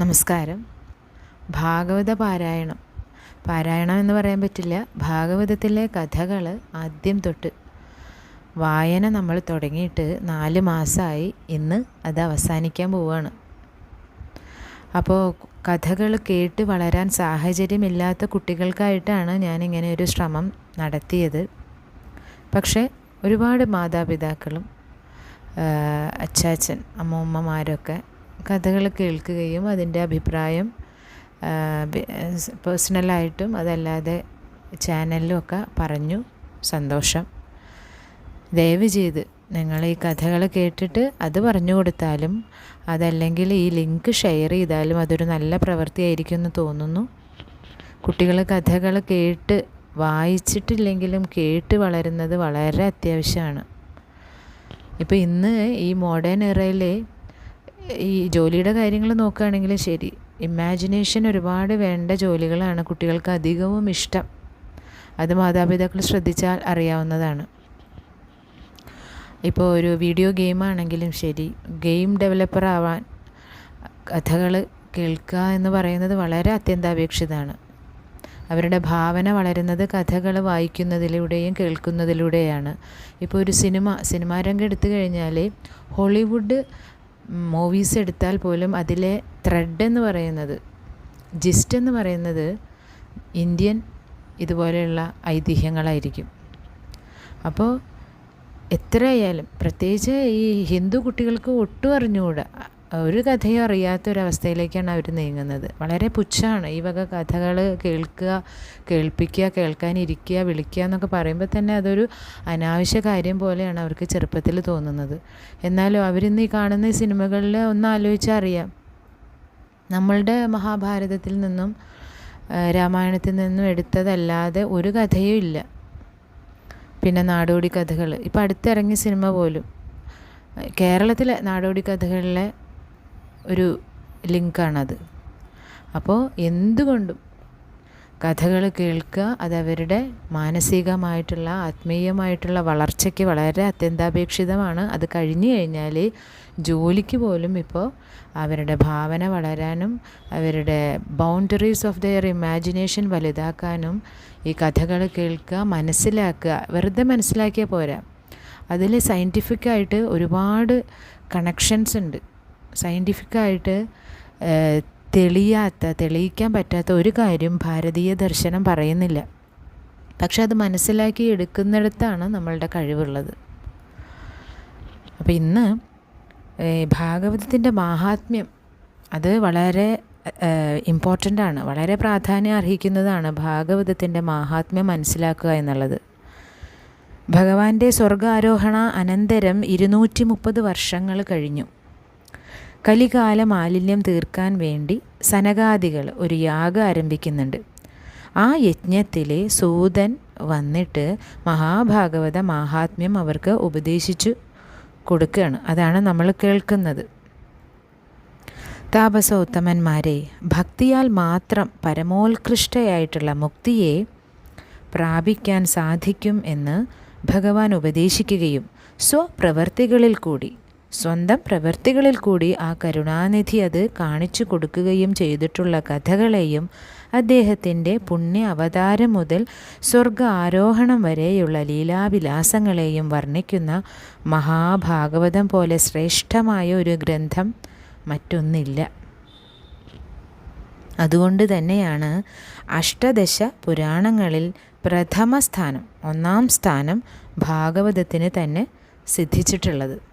നമസ്കാരം. ഭാഗവത പാരായണം. പാരായണം എന്ന് പറയാൻ പറ്റില്ല. ഭാഗവതത്തിലെ കഥകൾ ആദ്യം തൊട്ട് വായന നമ്മൾ തുടങ്ങിയിട്ട് നാല് മാസമായി ഇന്ന് അത് അവസാനിക്കാൻ പോവുകയാണ് അപ്പോൾ കഥകൾ കേട്ട് വളരാൻ സാഹചര്യമില്ലാത്ത കുട്ടികൾക്കായിട്ടാണ് ഞാനിങ്ങനെ ഒരു ശ്രമം നടത്തിയത്. പക്ഷേ ഒരുപാട് മാതാപിതാക്കളും അച്ചാച്ചൻ അമ്മൂമ്മമാരൊക്കെ കഥകൾ കേൾക്കുകയും അതിന്റെ അഭിപ്രായം പേഴ്സണലായിട്ടും അതല്ലാതെ ചാനലിലും ഒക്കെ പറഞ്ഞു. സന്തോഷം. ദയവ് ചെയ്ത് നിങ്ങൾ ഈ കഥകൾ കേട്ടിട്ട് അത് പറഞ്ഞു കൊടുത്താലും അതല്ലെങ്കിൽ ഈ ലിങ്ക് ഷെയർ ചെയ്താലും അതൊരു നല്ല പ്രവൃത്തിയായിരിക്കും എന്ന് തോന്നുന്നു. കുട്ടികൾ കഥകൾ കേട്ട് വായിച്ചിട്ടില്ലെങ്കിലും കേട്ട് വളരുന്നത് വളരെ അത്യാവശ്യമാണ്. ഇപ്പോൾ ഇന്ന് ഈ മോഡേൺ എറയിൽ ഈ ജോലിയുടെ കാര്യങ്ങൾ നോക്കുകയാണെങ്കിൽ ശരി. ഇമാജിനേഷൻ ഒരുപാട് വേണ്ട ജോലികളാണ് കുട്ടികൾക്ക് അധികവും ഇഷ്ടം. അത് മാതാപിതാക്കൾ ശ്രദ്ധിച്ചാൽ അറിയാവുന്നതാണ്. ഇപ്പോൾ ഒരു വീഡിയോ ഗെയിം ആണെങ്കിലും ശരി. ഗെയിം ഡെവലപ്പർ ആവാൻ കഥകൾ കേൾക്കുക എന്ന് പറയുന്നത് വളരെ അത്യന്താപേക്ഷിതമാണ്. അവരുടെ ഭാവന വളരുന്നത് കഥകൾ വായിക്കുന്നതിലൂടെയും കേൾക്കുന്നതിലൂടെയാണ്. ഇപ്പോൾ ഒരു സിനിമ സിനിമാ രംഗം എടുത്തു കഴിഞ്ഞാൽ ഹോളിവുഡ് മൂവീസ് എടുത്താൽ പോലും അതിലെ ത്രെഡ് എന്ന് പറയുന്നത് ജിസ്റ്റ് എന്ന് പറയുന്നത് ഇന്ത്യൻ ഇതുപോലെയുള്ള ഐതിഹ്യങ്ങളായിരിക്കും. അപ്പോൾ എത്രയായാലും പ്രത്യേകിച്ച് ഈ ഹിന്ദു കുട്ടികൾക്ക് ഒട്ടും അറിഞ്ഞുകൂടാ. ഒരു കഥയും അറിയാത്തൊരവസ്ഥയിലേക്കാണ് അവർ നീങ്ങുന്നത്. വളരെ പുച്ഛമാണ്. ഈ വക കഥകൾ കേൾക്കുക കേൾപ്പിക്കുക കേൾക്കാനിരിക്കുക വിളിക്കുക എന്നൊക്കെ പറയുമ്പോൾ തന്നെ അതൊരു അനാവശ്യ കാര്യം പോലെയാണ് അവർക്ക് ചെറുപ്പത്തിൽ തോന്നുന്നത്. എന്നാലും അവരിന്ന് ഈ കാണുന്ന സിനിമകളിൽ ഒന്ന് ആലോചിച്ചാൽ അറിയാം. നമ്മളുടെ മഹാഭാരതത്തിൽ നിന്നും രാമായണത്തിൽ നിന്നും എടുത്തതല്ലാതെ ഒരു കഥയും ഇല്ല. പിന്നെ നാടോടി കഥകൾ. ഇപ്പം അടുത്തിറങ്ങിയ സിനിമ പോലും കേരളത്തിലെ നാടോടി കഥകളിലെ ഒരു ലിങ്കാണത്. അപ്പോൾ എന്തുകൊണ്ടും കഥകൾ കേൾക്കുക അതവരുടെ മാനസികമായിട്ടുള്ള ആത്മീയമായിട്ടുള്ള വളർച്ചയ്ക്ക് വളരെ അത്യന്താപേക്ഷിതമാണ്. അത് കഴിഞ്ഞു കഴിഞ്ഞാൽ ജോലിക്ക് പോലും ഇപ്പോൾ അവരുടെ ഭാവന വളരാനും അവരുടെ ബൗണ്ടറീസ് ഓഫ് ദെയർ ഇമാജിനേഷൻ വലുതാക്കാനും ഈ കഥകൾ കേൾക്കുക മനസ്സിലാക്കുക വെറുതെ മനസ്സിലാക്കിയാൽ പോരാ. അതിൽ സയന്റിഫിക്കായിട്ട് ഒരുപാട് കണക്ഷൻസ് ഉണ്ട്. സയന്റിഫിക്കായിട്ട് തെളിയാത്ത തെളിയിക്കാൻ പറ്റാത്ത ഒരു കാര്യം ഭാരതീയ ദർശനം പറയുന്നില്ല. പക്ഷെ അത് മനസ്സിലാക്കി എടുക്കുന്നിടത്താണ് നമ്മളുടെ കഴിവുള്ളത്. അപ്പോൾ ഇന്ന് ഭാഗവതത്തിന്റെ മാഹാത്മ്യം അത് വളരെ ഇമ്പോർട്ടന്റ് ആണ് വളരെ പ്രാധാന്യം അർഹിക്കുന്നതാണ് ഭാഗവതത്തിന്റെ മാഹാത്മ്യം മനസ്സിലാക്കുക എന്നുള്ളത്. ഭഗവാന്റെ സ്വർഗാരോഹണ അനന്തരം ഇരുന്നൂറ്റി മുപ്പത് വർഷങ്ങൾ കഴിഞ്ഞു. കലികാല മാലിന്യം തീർക്കാൻ വേണ്ടി സനകാദികൾ ഒരു യാഗം ആരംഭിക്കുന്നുണ്ട്. ആ യജ്ഞത്തിലെ സൂതൻ വന്നിട്ട് മഹാഭാഗവത മഹാത്മ്യം അവർക്ക് ഉപദേശിച്ചു കൊടുക്കുകയാണ്. അതാണ് നമ്മൾ കേൾക്കുന്നത്. താപസോത്തമന്മാരെ ഭക്തിയാൽ മാത്രം പരമോത്കൃഷ്ടയായിട്ടുള്ള മുക്തിയെ പ്രാപിക്കാൻ സാധിക്കും എന്ന് ഭഗവാൻ ഉപദേശിക്കുകയും സ്വപ്രവർത്തികളിൽ കൂടി സ്വന്തം പ്രവൃത്തികളിൽ കൂടി ആ കരുണാനിധി അത് കാണിച്ചു കൊടുക്കുകയും ചെയ്തിട്ടുള്ള കഥകളെയും അദ്ദേഹത്തിന്റെ പുണ്യ അവതാരം മുതൽ സ്വർഗ ആരോഹണം വരെയുള്ള ലീലാവിലാസങ്ങളെയും വർണിക്കുന്ന മഹാഭാഗവതം പോലെ ശ്രേഷ്ഠമായ ഒരു ഗ്രന്ഥം മറ്റൊന്നില്ല. അതുകൊണ്ട് തന്നെയാണ് അഷ്ടദശ പുരാണങ്ങളിൽ പ്രഥമ സ്ഥാനം ഒന്നാം സ്ഥാനം ഭാഗവതത്തിന് തന്നെ സിദ്ധിച്ചിട്ടുള്ളത്.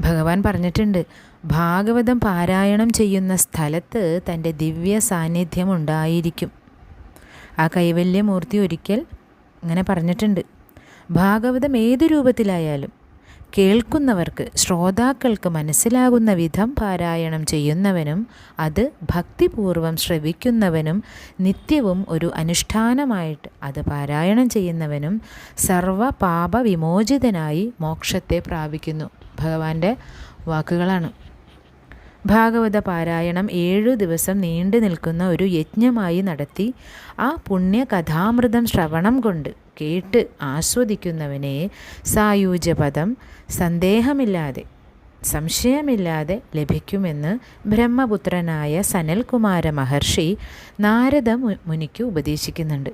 ഭഗവാൻ പറഞ്ഞിട്ടുണ്ട് ഭാഗവതം പാരായണം ചെയ്യുന്ന സ്ഥലത്ത് തന്റെ ദിവ്യ സാന്നിധ്യം ഉണ്ടായിരിക്കും. ആ കൈവല്യമൂർത്തി ഒരിക്കൽ ഇങ്ങനെ പറഞ്ഞിട്ടുണ്ട് ഭാഗവതം ഏത് രൂപത്തിലായാലും കേൾക്കുന്നവർക്ക് ശ്രോതാക്കൾക്ക് മനസ്സിലാകുന്ന വിധം പാരായണം ചെയ്യുന്നവനും അത് ഭക്തിപൂർവം ശ്രവിക്കുന്നവനും നിത്യവും ഒരു അനുഷ്ഠാനമായിട്ട് അത് പാരായണം ചെയ്യുന്നവനും സർവ പാപവിമോചിതനായി മോക്ഷത്തെ പ്രാപിക്കുന്നു. ഭഗവാന്റെ വാക്കുകളാണ്. ഭാഗവത പാരായണം ഏഴു ദിവസം നീണ്ടു നിൽക്കുന്ന ഒരു യജ്ഞമായി നടത്തി ആ പുണ്യ കഥാമൃതം ശ്രവണം കൊണ്ട് കേട്ട് ആസ്വദിക്കുന്നവനെ സായൂജ്യപദം സന്ദേഹമില്ലാതെ സംശയമില്ലാതെ ലഭിക്കുമെന്ന് ബ്രഹ്മപുത്രനായ സനൽകുമാര മഹർഷി നാരദ മുനിക്ക് ഉപദേശിക്കുന്നുണ്ട്.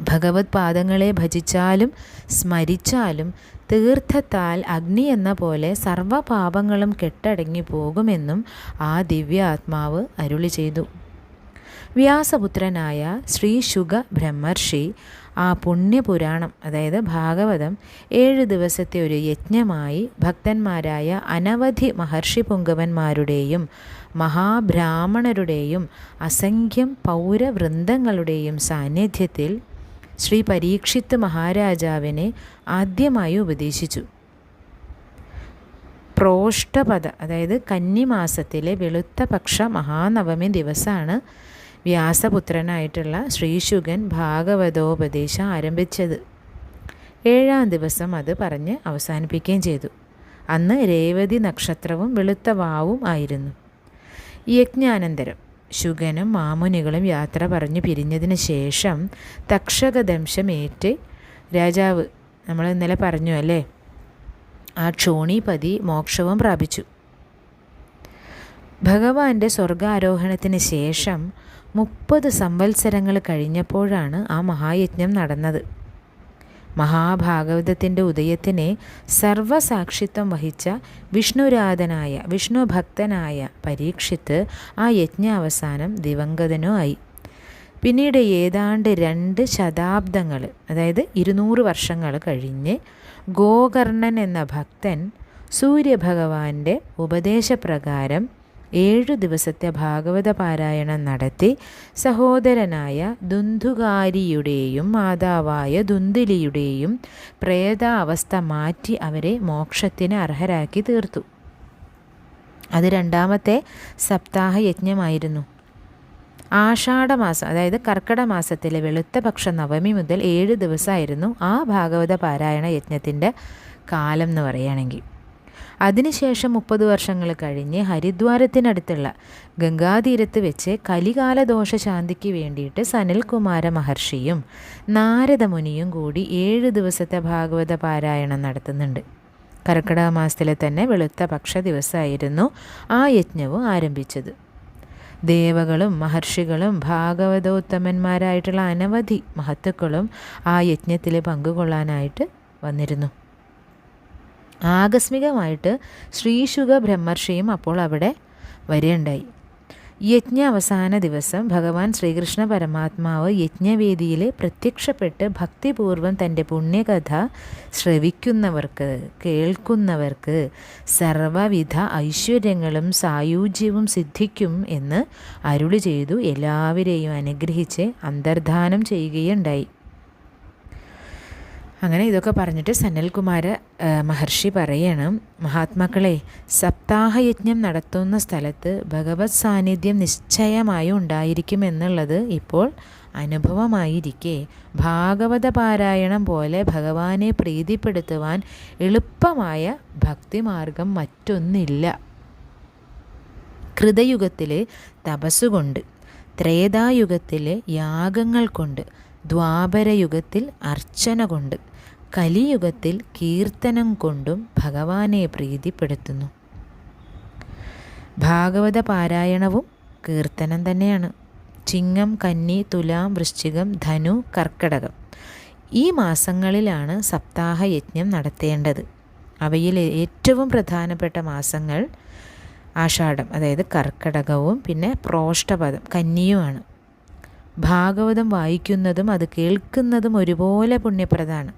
ഭഗവത് പാദങ്ങളെ ഭജിച്ചാലും സ്മരിച്ചാലും തീർത്ഥത്താൽ അഗ്നി എന്ന പോലെ സർവപാപങ്ങളും കെട്ടടങ്ങി പോകുമെന്നും ആ ദിവ്യ ആത്മാവ് അരുളി ചെയ്തു. വ്യാസപുത്രനായ ശ്രീ ശുഗ ബ്രഹ്മർഷി ആ പുണ്യപുരാണം അതായത് ഭാഗവതം ഏഴ് ദിവസത്തെ ഒരു യജ്ഞമായി ഭക്തന്മാരായ അനവധി മഹർഷി പുങ്കവന്മാരുടെയും മഹാബ്രാഹ്മണരുടെയും അസംഖ്യം പൗരവൃന്ദങ്ങളുടെയും സാന്നിധ്യത്തിൽ ശ്രീ പരീക്ഷിത് മഹാരാജാവിനെ ആദ്യമായി ഉപദേശിച്ചു. പ്രോഷ്ടപദ അതായത് കന്നിമാസത്തിലെ വെളുത്ത പക്ഷ മഹാനവമി ദിവസമാണ് വ്യാസപുത്രനായിട്ടുള്ള ശ്രീശുഗൻ ഭാഗവതോപദേശം ആരംഭിച്ചത്. ഏഴാം ദിവസം അത് പറഞ്ഞ് അവസാനിപ്പിക്കുകയും ചെയ്തു. അന്ന് രേവതി നക്ഷത്രവും വെളുത്ത വാവും ആയിരുന്നു. യജ്ഞാനന്തരം. ശുഗനും മാമുനികളും യാത്ര പറഞ്ഞു പിരിഞ്ഞതിന് ശേഷം തക്ഷകദംശമേറ്റ് രാജാവ് നമ്മൾ ഇന്നലെ പറഞ്ഞു അല്ലേ? ആ ക്ഷോണിപതി മോക്ഷവും പ്രാപിച്ചു. ഭഗവാന്റെ സ്വർഗാരോഹണത്തിന് ശേഷം മുപ്പത് സംവത്സരങ്ങൾ കഴിഞ്ഞപ്പോഴാണ് ആ മഹായജ്ഞം നടന്നത്. മഹാഭാഗവതത്തിന്റെ ഉദയത്തിനെ സർവസാക്ഷിത്വം വഹിച്ച വിഷ്ണുരാധനായ വിഷ്ണുഭക്തനായ പരീക്ഷിത്ത് ആ യജ്ഞാവസാനം ദിവംഗതനോ ആയി. പിന്നീട് ഏതാണ്ട് രണ്ട് ശതാബ്ദങ്ങൾ അതായത് ഇരുന്നൂറ് വർഷങ്ങൾ കഴിഞ്ഞ് ഗോകർണൻ എന്ന ഭക്തൻ സൂര്യഭഗവാന്റെ ഉപദേശപ്രകാരം ഏഴു ദിവസത്തെ ഭാഗവത പാരായണം നടത്തി സഹോദരനായ ദുന്ധുകാരിയുടെയും മാതാവായ ദുന്ദിലിയുടെയും പ്രേതാവസ്ഥ മാറ്റി അവരെ മോക്ഷത്തിന് അർഹരാക്കി തീർത്തു. അത് രണ്ടാമത്തെ സപ്താഹ യജ്ഞമായിരുന്നു ആഷാഢമാസം അതായത് കർക്കിട മാസത്തിലെ വെളുത്ത പക്ഷ നവമി മുതൽ ഏഴ് ദിവസമായിരുന്നു ആ ഭാഗവത പാരായണ യജ്ഞത്തിന്റെ കാലം എന്ന് പറയുകയാണെങ്കിൽ. അതിനുശേഷം മുപ്പത് വർഷങ്ങൾ കഴിഞ്ഞ് ഹരിദ്വാരത്തിനടുത്തുള്ള ഗംഗാതീരത്ത് വെച്ച് കലികാല ദോഷശാന്തിക്ക് വേണ്ടിയിട്ട് സനൽകുമാര മഹർഷിയും നാരദമുനിയും കൂടി ഏഴ് ദിവസത്തെ ഭാഗവത പാരായണം നടത്തുന്നുണ്ട്. കർക്കിടക മാസത്തിലെ തന്നെ വെളുത്ത പക്ഷ ദിവസമായിരുന്നു ആ യജ്ഞവും ആരംഭിച്ചത്. ദേവകളും മഹർഷികളും ഭാഗവതോത്തമന്മാരായിട്ടുള്ള അനവധി മഹത്തുക്കളും ആ യജ്ഞത്തിൽ പങ്കുകൊള്ളാനായിട്ട് വന്നിരുന്നു. ആകസ്മികമായിട്ട് ശ്രീശുഖ ബ്രഹ്മർഷിയും അപ്പോൾ അവിടെ വരികയുണ്ടായി. യജ്ഞ അവസാന ദിവസം ഭഗവാൻ ശ്രീകൃഷ്ണ പരമാത്മാവ് യജ്ഞവേദിയിൽ പ്രത്യക്ഷപ്പെട്ട് ഭക്തിപൂർവം തന്റെ പുണ്യകഥ ശ്രവിക്കുന്നവർക്ക് കേൾക്കുന്നവർക്ക് സർവവിധ ഐശ്വര്യങ്ങളും സായുജ്യവും സിദ്ധിക്കും എന്ന് അരുളി ചെയ്തു. എല്ലാവരെയും അനുഗ്രഹിച്ച് അന്തർധാനം ചെയ്യുകയുണ്ടായി. അങ്ങനെ ഇതൊക്കെ പറഞ്ഞിട്ട് സനൽകുമാര മഹർഷി പറയണം മഹാത്മാക്കളെ സപ്താഹയജ്ഞം നടത്തുന്ന സ്ഥലത്ത് ഭഗവത് സാന്നിധ്യം നിശ്ചയമായും ഉണ്ടായിരിക്കും എന്നുള്ളത് ഇപ്പോൾ അനുഭവമായിരിക്കെ. ഭാഗവത പാരായണം പോലെ ഭഗവാനെ പ്രീതിപ്പെടുത്തുവാൻ എളുപ്പമായ ഭക്തിമാർഗം മറ്റൊന്നില്ല. കൃതയുഗത്തിലെ തപസ്സുകൊണ്ട് ത്രേതായുഗത്തിലെ യാഗങ്ങൾ കൊണ്ട് ദ്വാപരയുഗത്തിൽ അർച്ചന കൊണ്ട് കലിയുഗത്തിൽ കീർത്തനം കൊണ്ടും ഭഗവാനെ പ്രീതിപ്പെടുത്തുന്നു. ഭാഗവത പാരായണവും കീർത്തനം തന്നെയാണ്. ചിങ്ങം കന്നി തുലാം വൃശ്ചികം ധനു കർക്കടകം ഈ മാസങ്ങളിലാണ് സപ്താഹ യജ്ഞം നടത്തേണ്ടത്. അവയിൽ ഏറ്റവും പ്രധാനപ്പെട്ട മാസങ്ങൾ ആഷാഢം അതായത് കർക്കടകവും പിന്നെ പ്രോഷ്ടപദം കന്നിയുമാണ്. ഭാഗവതം വായിക്കുന്നതും അത് കേൾക്കുന്നതും ഒരുപോലെ പുണ്യപ്രദമാണ്.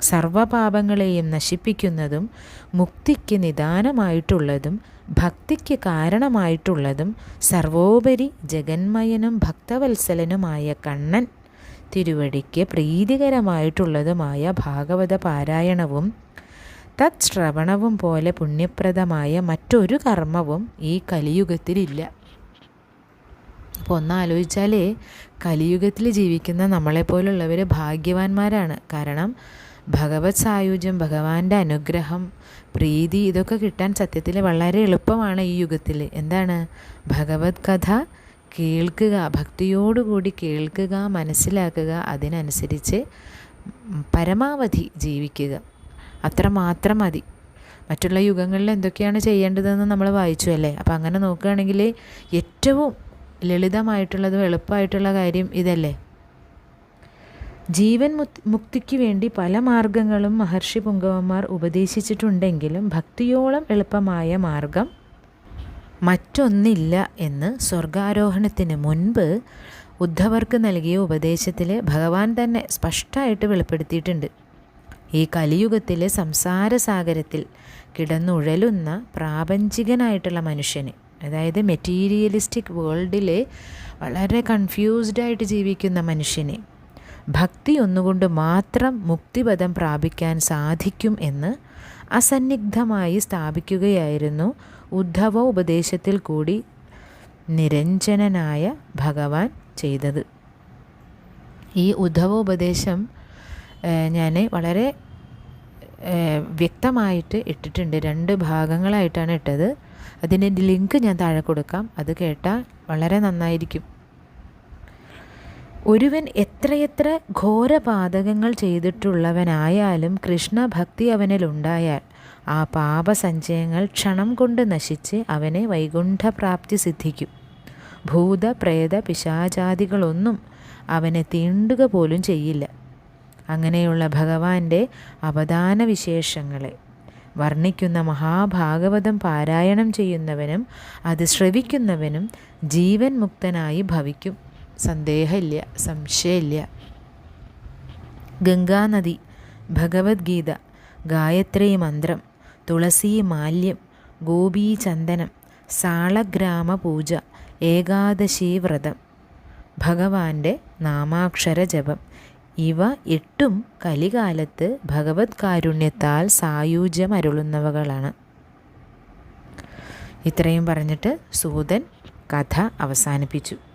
സർവപാപങ്ങളെയും നശിപ്പിക്കുന്നതും മുക്തിക്ക് നിദാനമായിട്ടുള്ളതും ഭക്തിക്ക് കാരണമായിട്ടുള്ളതും സർവോപരി ജഗന്മയനും ഭക്തവത്സലനുമായ കണ്ണൻ തിരുവടിക്ക് പ്രീതികരമായിട്ടുള്ളതുമായ ഭാഗവത പാരായണവും തത് ശ്രവണവും പോലെ പുണ്യപ്രദമായ മറ്റൊരു കർമ്മവും ഈ കലിയുഗത്തിലില്ല. അപ്പോൾ ഒന്നാലോചിച്ചാൽ കലിയുഗത്തിൽ ജീവിക്കുന്ന നമ്മളെപ്പോലുള്ളവർ ഭാഗ്യവാന്മാരാണ്. കാരണം ഭഗവത് സായുജ്യം ഭഗവാന്റെ അനുഗ്രഹം പ്രീതി ഇതൊക്കെ കിട്ടാൻ സത്യത്തിൽ വളരെ എളുപ്പമാണ് ഈ യുഗത്തിൽ എന്താണ്? ഭഗവത് കഥ കേൾക്കുക ഭക്തിയോടുകൂടി കേൾക്കുക മനസ്സിലാക്കുക അതിനനുസരിച്ച് പരമാവധി ജീവിക്കുക. അത്രമാത്രം മതി. മറ്റുള്ള യുഗങ്ങളിൽ എന്തൊക്കെയാണ് ചെയ്യേണ്ടതെന്ന് നമ്മൾ വായിച്ചു അല്ലേ? അപ്പം അങ്ങനെ നോക്കുകയാണെങ്കിൽ ഏറ്റവും ലളിതമായിട്ടുള്ളതും എളുപ്പമായിട്ടുള്ള കാര്യം ഇതല്ലേ? ജീവൻ മുക്തിക്ക് വേണ്ടി പല മാർഗങ്ങളും മഹർഷി പുങ്കവന്മാർ ഉപദേശിച്ചിട്ടുണ്ടെങ്കിലും ഭക്തിയോളം എളുപ്പമായ മാർഗം മറ്റൊന്നില്ല എന്ന് സ്വർഗാരോഹണത്തിന് മുൻപ് ഉദ്ധവർക്ക് നൽകിയ ഉപദേശത്തിൽ ഭഗവാൻ തന്നെ സ്പഷ്ടമായിട്ട് വെളിപ്പെടുത്തിയിട്ടുണ്ട്. ഈ കലിയുഗത്തിലെ സംസാരസാഗരത്തിൽ കിടന്നുഴലുന്ന പ്രാപഞ്ചികനായിട്ടുള്ള മനുഷ്യന് അതായത് മെറ്റീരിയലിസ്റ്റിക് വേൾഡിലെ വളരെ കൺഫ്യൂസ്ഡായിട്ട് ജീവിക്കുന്ന മനുഷ്യനെ ഭക്തി ഒന്നുകൊണ്ട് മാത്രം മുക്തിപദം പ്രാപിക്കാൻ സാധിക്കും എന്ന് അസന്നിഗ്ധമായി സ്ഥാപിക്കുകയായിരുന്നു ഉദ്ധവ ഉപദേശത്തിൽ കൂടി നിരഞ്ജനനായ ഭഗവാൻ ചെയ്തത്. ഈ ഉദ്ധവ ഉപദേശം ഞാൻ വളരെ വ്യക്തമായിട്ട് ഇട്ടിട്ടുണ്ട്. രണ്ട് ഭാഗങ്ങളായിട്ടാണ് ഇട്ടത്. അതിന്റെ ലിങ്ക് ഞാൻ താഴെ കൊടുക്കാം. അത് കേട്ടാൽ വളരെ നന്നായിരിക്കും. ഒരുവൻ എത്രയെത്ര ഘോരപാതകങ്ങൾ ചെയ്തിട്ടുള്ളവനായാലും കൃഷ്ണഭക്തി അവനിലുണ്ടായാൽ ആ പാപസഞ്ചയങ്ങൾ ക്ഷണം കൊണ്ട് നശിച്ച് അവനെ വൈകുണ്ഠപ്രാപ്തി സിദ്ധിക്കും. ഭൂത പ്രേത പിശാചാദികളൊന്നും അവനെ തീണ്ടുക പോലും ചെയ്യില്ല. അങ്ങനെയുള്ള ഭഗവാന്റെ അവദാന വിശേഷങ്ങളെ വർണിക്കുന്ന മഹാഭാഗവതം പാരായണം ചെയ്യുന്നവനും അത് ശ്രവിക്കുന്നവനും ജീവൻ മുക്തനായി ഭവിക്കും. സന്ദേഹമില്ല സംശയമില്ല ഗംഗാനദി ഭഗവത്ഗീത ഗായത്രി മന്ത്രം തുളസി മാല്യം ഗോപീചന്ദനം സാളഗ്രാമ പൂജ ഏകാദശി വ്രതം ഭഗവാന്റെ നാമാക്ഷര ജപം ഇവ എട്ടും കലികാലത്ത് ഭഗവത് കാരുണ്യത്താൽ സായുജ്യമരുളുന്നവകളാണ്. ഇത്രയും പറഞ്ഞിട്ട് സൂതൻ കഥ അവസാനിപ്പിച്ചു.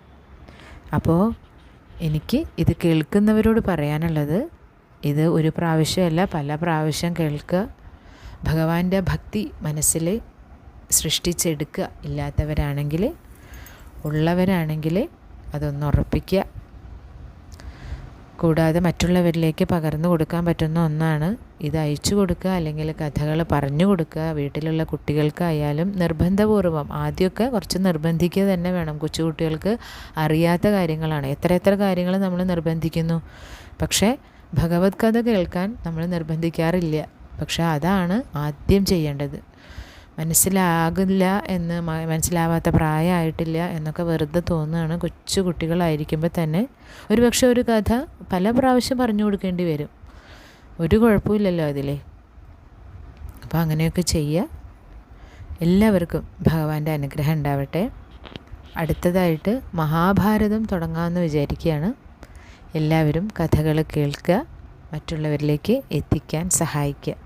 അപ്പോൾ എനിക്ക് ഇത് കേൾക്കുന്നവരോട് പറയാനുള്ളത് ഇത് ഒരു പ്രാവശ്യമല്ല പല പ്രാവശ്യം കേൾക്കുക. ഭഗവാന്റെ ഭക്തി മനസ്സിൽ സൃഷ്ടിച്ചെടുക്കുക ഇല്ലാത്തവരാണെങ്കിൽ ഉള്ളവരാണെങ്കിൽ അതൊന്ന് ഉറപ്പിക്കുക കൂടാതെ മറ്റുള്ളവരിലേക്ക് പകർന്നു കൊടുക്കാൻ പറ്റുന്ന ഒന്നാണ് ഇത് അയച്ചു കൊടുക്കുക അല്ലെങ്കിൽ കഥകൾ പറഞ്ഞു കൊടുക്കുക. വീട്ടിലുള്ള കുട്ടികൾക്കായാലും നിർബന്ധപൂർവം ആദ്യമൊക്കെ കുറച്ച് നിർബന്ധിക്കുക തന്നെ വേണം. കൊച്ചുകുട്ടികൾക്ക് അറിയാത്ത കാര്യങ്ങളാണ്. എത്ര എത്ര കാര്യങ്ങൾ നമ്മൾ നിർബന്ധിക്കുന്നു. പക്ഷേ ഭഗവത് കഥ കേൾക്കാൻ നമ്മൾ നിർബന്ധിക്കാറില്ല. പക്ഷേ അതാണ് ആദ്യം ചെയ്യേണ്ടത്. മനസ്സിലാകില്ല എന്ന് മനസ്സിലാവാത്ത പ്രായമായിട്ടില്ല എന്നൊക്കെ വെറുതെ തോന്നുകയാണ് കൊച്ചു കുട്ടികളായിരിക്കുമ്പോൾ തന്നെ. ഒരു പക്ഷേ ഒരു കഥ പല പ്രാവശ്യം പറഞ്ഞു കൊടുക്കേണ്ടി വരും. ഒരു കുഴപ്പമില്ലല്ലോ അതിലേ. അപ്പോൾ അങ്ങനെയൊക്കെ ചെയ്യുക എല്ലാവർക്കും ഭഗവാന്റെ അനുഗ്രഹം ഉണ്ടാവട്ടെ. അടുത്തതായിട്ട് മഹാഭാരതം തുടങ്ങാമെന്ന് വിചാരിക്കുകയാണ്. എല്ലാവരും കഥകൾ കേൾക്കുക മറ്റുള്ളവരിലേക്ക് എത്തിക്കാൻ സഹായിക്കുക.